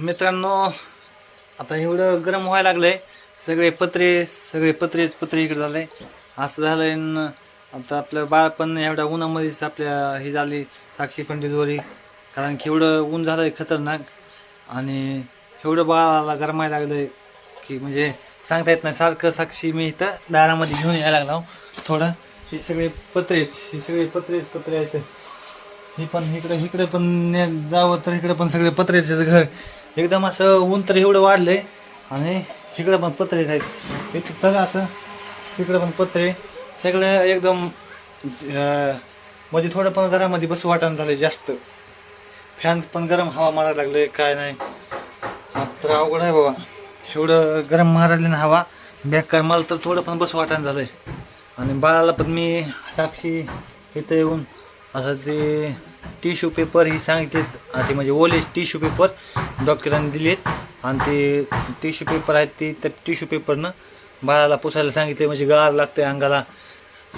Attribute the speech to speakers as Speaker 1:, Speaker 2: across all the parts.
Speaker 1: मित्रांनो आता एवढं गरम व्हायला लागलंय. सगळे पत्रे सगळे पत्रेच पत्रे इकडे झाले. असं झालंय न आता आपलं बाळ पण एवढ्या उन्हामध्येच आपल्या ही झाली साक्षी पंडितवरी कारण की एवढं ऊन झालंय खतरनाक. आणि एवढं बाळाला गरमायला लागलंय की म्हणजे सांगता येत नाही. सारखं साक्षी मी इथं दारामध्ये घेऊन यायला लागलो. थोडं हे सगळे पत्रेच हे सगळे पत्रेच पत्रे आहेत. हे पण इकडे इकडे पण ने- जावं तर इकडे पण सगळे पत्र्याचे घर. एकदम असं ऊन तर एवढं वाढलंय. आणि तिकडं पण पत्रे आहेत. इथं तर असं. तिकडे पण पत्रे. सगळं एकदम म्हणजे थोडं पण घरामध्ये बस वाटण झालंय जास्त. फॅन पण गरम हवा मारायला लागले काय नाही. आता तर अवघड आहे बाबा. एवढं गरम मारायला ना हवा. बेकार मला तर थोडं पण बसू वाटण झालंय. आणि बाळाला पण मी साक्षी इथं येऊन असं ते टिश्यू पेपर ही सांगितलेत. असे म्हणजे ओले टिश्यू पेपर डॉक्टरांनी दिलेत. आणि ते टिश्यू पेपर आहेत ते त्या टिश्यू पेपरनं बाळाला पुसायला सांगितले म्हणजे गार लागते अंगाला.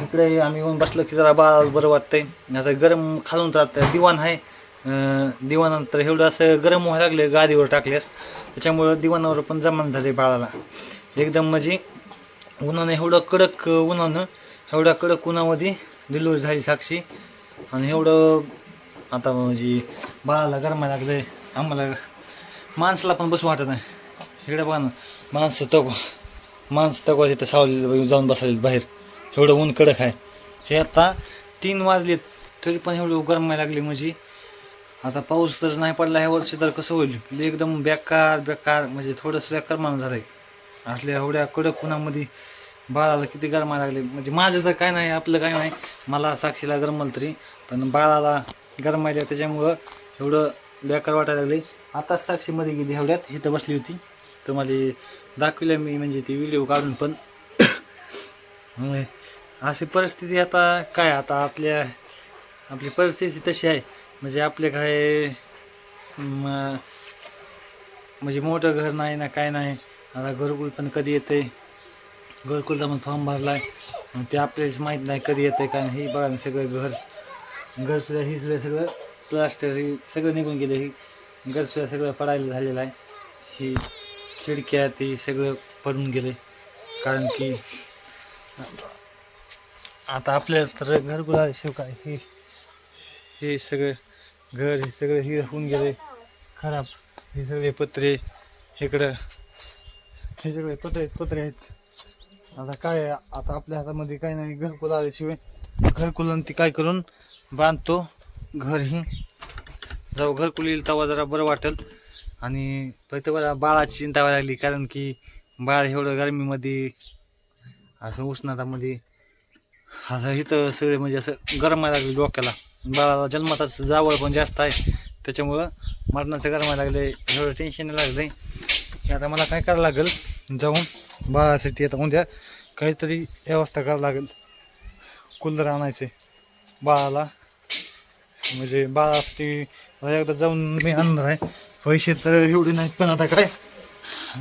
Speaker 1: इकडे आम्ही येऊन बसलो की जरा बाळाला बरं वाटतंय. आता गरम खालून राहत दिवाण आहे. अं, दिवाणानंतर एवढं असं गरम व्हायला लागले गादीवर टाकल्यास. त्याच्यामुळं दिवाणावर पण जमान झाले बाळाला. एकदम म्हणजे उन्हाने एवढं कडक उन्हानं एवढ्या कडक उन्हामध्ये डिलिव्हरी झाली साक्षी. आणि एवढं आता म्हणजे बाळाला गरमायला लागलं आम्हाला माणसाला पण बसू वाटत नाही. इकडे बघा ना माणसं तग माणसं तगवा तिथं सावली जाऊन बसायला बाहेर. एवढं ऊन कडक आहे. हे आता तीन वाजलेत तरी पण एवढं गरमायला लागली म्हणजे आता पाऊस तर नाही पडला ह्या वर्षी तर कसं होईल? एकदम बेकार बेकार म्हणजे थोडंसं बेकार माणूस झालंय. असल्या एवढ्या कडक उन्हामध्ये बाळाला किती गरमायला लागले म्हणजे माझं तर काय नाही आपलं काय नाही. मला साक्षीला गरमल तरी पण बाळाला गरमायला त्याच्यामुळं एवढं बेकार वाटायला लागले. आताच साक्षीमध्ये गेली एवढ्यात इथं बसली होती. तुम्हाला दाखविल्या मी म्हणजे ती व्हिडिओ काढून पण. अशी परिस्थिती आता काय आता आपल्या आपली परिस्थिती तशी आहे. म्हणजे आपले काय म्हणजे मोठं घर नाही ना काय नाही. आता घरकुल पण कधी येते घरकुलचा पण फॉर्म भरला मग ते आपल्याच माहीत नाही कधी येते काय हे बघा सगळं घर. घर सुद्धा ही सुद्धा सगळं प्लास्टर हे सगळं निघून गेलं. हे घर सुद्धा सगळं पडायला झालेलं आहे. ही खिडक्या ते सगळं पडून गेले कारण की आता आपल्या तर घरगुला शिवकाय हे हे सगळं घर हे सगळं हे होऊन गेले खराब. हे सगळे पत्रे इकडं हे सगळे पत्रे पत्रे आहेत. आता काय आता आपल्या हातामध्ये काय नाही घरकुल आल्याशिवाय घरकुलन ती काय करून बांधतो घरही. जाऊ जेव्हा घरकुल येईल तेव्हा जरा बरं वाटेल. आणि फक्त मला बाळाची चिंता व्हायला लागली कारण की बाळ एवढं गरमीमध्ये असं उष्णतामध्ये असं इथं सगळे म्हणजे असं गरमायला लागले डोक्याला. बाळाला जन्मताच जावळ पण जास्त आहे. त्याच्यामुळं मरणाचं गरमायला लागले एवढं टेन्शन लागले. की आता मला काय करावं लागेल? जाऊन बाळासाठी आता उद्या काहीतरी व्यवस्था करावं लागेल. कूलर आणायचे बाळाला. म्हणजे बाळासाठी एकदा जाऊन मी आणणार आहे. पैसे तर एवढे नाहीत पण आता काय?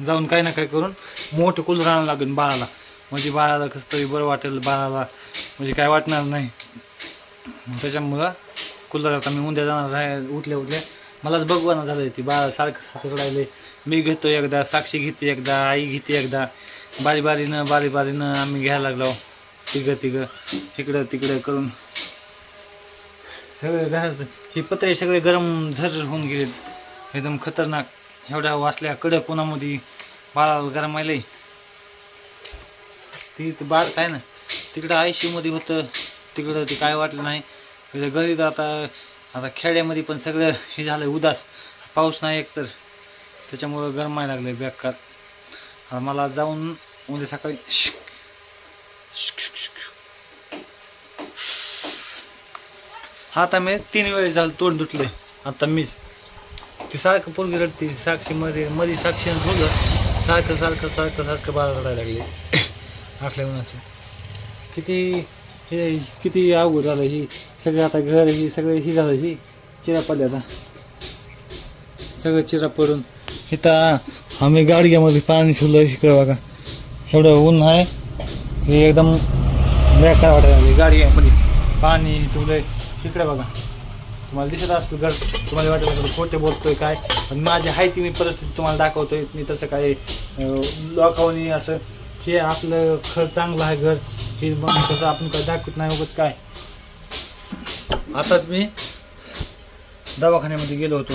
Speaker 1: जाऊन काय ना काय करून मोठं कूलर आणावं लागेल बाळाला. म्हणजे बाळाला कसं तरी बरं वाटेल बाळाला म्हणजे काय वाटणार नाही. त्याच्यामुळं कूलर आता मी उद्या जाणार आहे उठल्या उठल्या. मलाच बघवाना झालं ती बाळा सारखं सारखं राहिले मी घेतो एकदा साक्षी घेते एकदा आई घेते एकदा. बारी बारीनं बारी बारीनं आम्ही घ्यायला लागलो. तिघं तिघं इकडं तिकडं करून सगळे घरात हे पत्रे सगळे गरम झर होऊन गेलेत. एकदम खतरनाक. एवढ्या वाचल्या कडक उन्हामध्ये बाळाला गरम आले ती बाळ काय ना तिकडं आयशीमध्ये होतं. तिकडं ते काय वाटलं नाही. गरीब तर आता आता खेड्यामध्ये पण सगळं हे झालं उदास. पाऊस नाही एकतर. त्याच्यामुळं गरमायला लागलं बेकार आता मला जाऊन उद्या सकाळी आता मी तीन वेळेस झालं तोंड धुतले आता मीच. ती सारखं पोरगी रडते साक्षी मध्ये मध्ये साक्षी धुलं सारखं सारखं सारखं सारखं बाळ रडायला लागले. आठल्या उन्हाचं किती हे किती अवघड झालं ही. सगळं आता घर ही सगळं ही झालं ही. चिरा पडले आता. सगळं चिरा पडून. इथं आम्ही गाडग्यामध्ये पाणी ठेवलं इकडं बघा. एवढं ऊन आहे. हे एकदम बेकार वाटायला गाडी आहे म्हणजे पाणी ठेवलंय तिकडे बघा. तुम्हाला दिसत असलं घर तुम्हाला वाटत असेल खोटे बोलतोय काय? पण माझी आहे ती मी परिस्थिती तुम्हाला दाखवतोय. मी तसं काय लोकावणी असं हे आपलं घर चांगलं आहे घर हे मग तसं आपण काय दाखवत नाही उगाच काय. आताच मी दवाखान्यामध्ये गेलो होतो.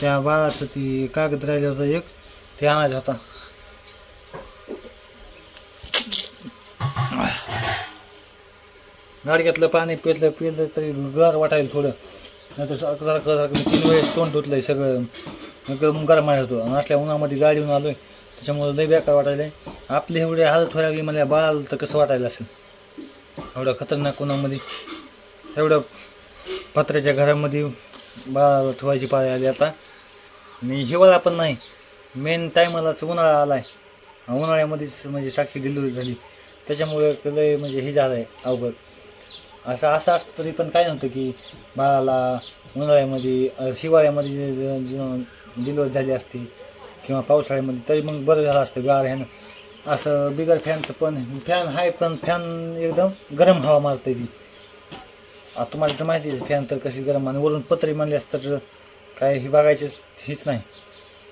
Speaker 1: त्या बाळाचं ती कागद राहिलं होतं एक ते आणायचा होता. गाडग्यातलं पाणी पितलं पिलं तरी गार वाटायला थोडं. नाही तर सारखं सारखं सारखं मी तीन वेळेस तोंड धुतलं आहे सगळं गरम गरम आहे होतो असल्या उन्हामध्ये गाडी येऊन आलो आहे त्याच्यामुळं लई बेकार वाटायला आपली एवढी हालत व्हायला लागली मला बाळाला तर कसं वाटायला असेल? एवढं खतरनाक उन्हामध्ये. एवढं पत्र्याच्या घरामध्ये बाळाला ठेवायची पाळी आली आता. आणि हिवाळा पण नाही. मेन टायमालाच उन्हाळा आला आहे उन्हाळ्यामध्येच म्हणजे साक्षी डिलिव्हरी झाली. त्याच्यामुळे लय म्हणजे हे झालं आहे अवघड. असं असं असतं तरी पण काय नव्हतं की बाळाला उन्हाळ्यामध्ये हिवाळ्यामध्ये डिलिव्हरी झाली असती किंवा पावसाळ्यामध्ये तरी मग बरं झालं असतं. गार ह्यानं असं बिगर फॅनचं पण फॅन आहे पण फॅन एकदम गरम हवा मारते ती. आता तुम्हाला तर माहिती आहे फॅन तर कशी गरम आणि वरून पत्री म्हणल्यास तर काय हे बघायचेच हीच नाही.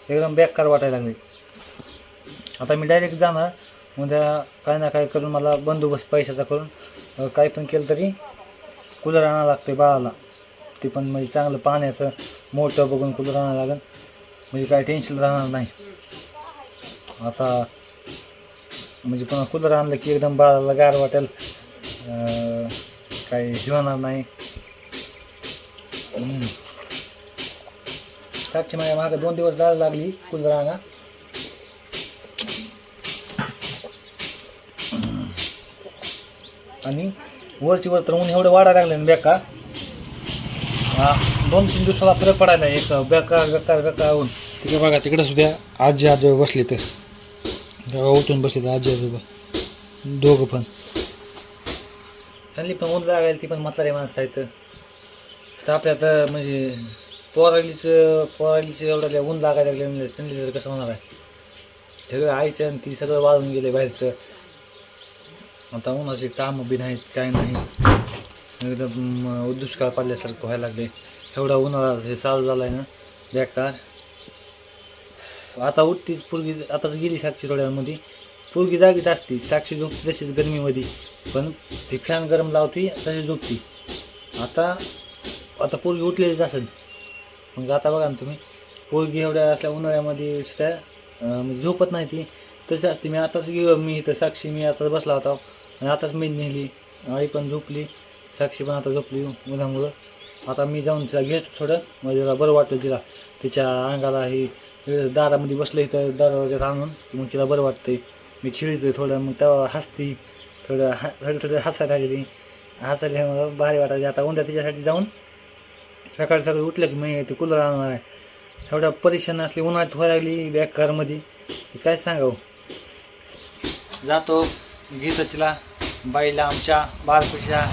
Speaker 1: एकदम बेकार वाटायला लागली आता मी डायरेक्ट जाणार उद्या काय ना काय करून मला बंदोबस्त पैशाचा करून काय पण केलं तरी कूलर आणावं लागते बाळाला. ते पण म्हणजे चांगलं पाण्याचं मोठं बघून कूलर आणावं लागेल. म्हणजे काय टेन्शन राहणार नाही. आता म्हणजे पुन्हा कूलर आणलं की एकदम बाळाला गार वाटेल काही होणार नाही. हम्म. साक्षी माझ्या मागं दोन दिवस जायला लागली कूलर आणा. आणि वरची वर तर ऊन एवढं वाढायला लागलं ना बेकार. हा, दोन तीन दिवसाला फरक पडायला एक बेकार बेकार बेकार ऊन. तिकडे बघा तिकडे सुद्धा आजी आजोबा बसले तर. उठून बसले तर आजी आजोबा. दोघं पण. त्यांनी पण ऊन लागायला ती पण म्हातारे माणसं आहेत. आपल्या तर म्हणजे पोरालीच पोरालीच एवढं ऊन लागायला लागले म्हणजे त्यांनी तर कसं होणार आहे? सगळं आईचं आणि ती सगळं वाळून गेले बाहेरचं. आता उन्हाचे कामं बी नाहीत काय नाही. एकदम दुष्काळ पडल्यासारखं व्हायला लागले. एवढा उन्हाळा हे चालू झाला आहे ना बेकार. आता उठतीच पोरगी आताच गेली साक्षी थोड्यामध्ये पूर्गी जागीच असते साक्षी झोपते तशीच गरमीमध्ये. पण ती फॅन गरम लावती तशी झोपती. आता आता पोरगी उठलेलीच असेल. मग आता बघा ना तुम्ही पोरगी एवढ्या असल्या उन्हाळ्यामध्ये सुद्धा म्हणजे झोपत नाही ती. तशी असते मी आताच गेलो मी इथं साक्षी मी आता बसला होता. आणि आताच मी नेली. आई पण झोपली साक्षी पण आता झोपली उन्हामुळं आता मी जाऊन तिला घेतो थोडं. म्हणजे मग तिला बरं वाटतं तिला. तिच्या अंगाला हे दारामध्ये बसलं इथं दारावर आणून मग तिला बरं वाटतंय. मी खेळतोय थोडं मग तेव्हा हसती. थोडं हा थोडं थोडं हसायला लागली. हसायला मला भारी वाटायची आता उद्या तिच्यासाठी जाऊन सकाळी सकाळी उठलं की मी ते कूलर आणणार आहे. एवढ्या परेशान असली उन्हाळ्यात व्हायला लागली बॅग कारमध्ये काय सांगावं? जातो घेतो तिला. बाईला आमच्या बालकुशीला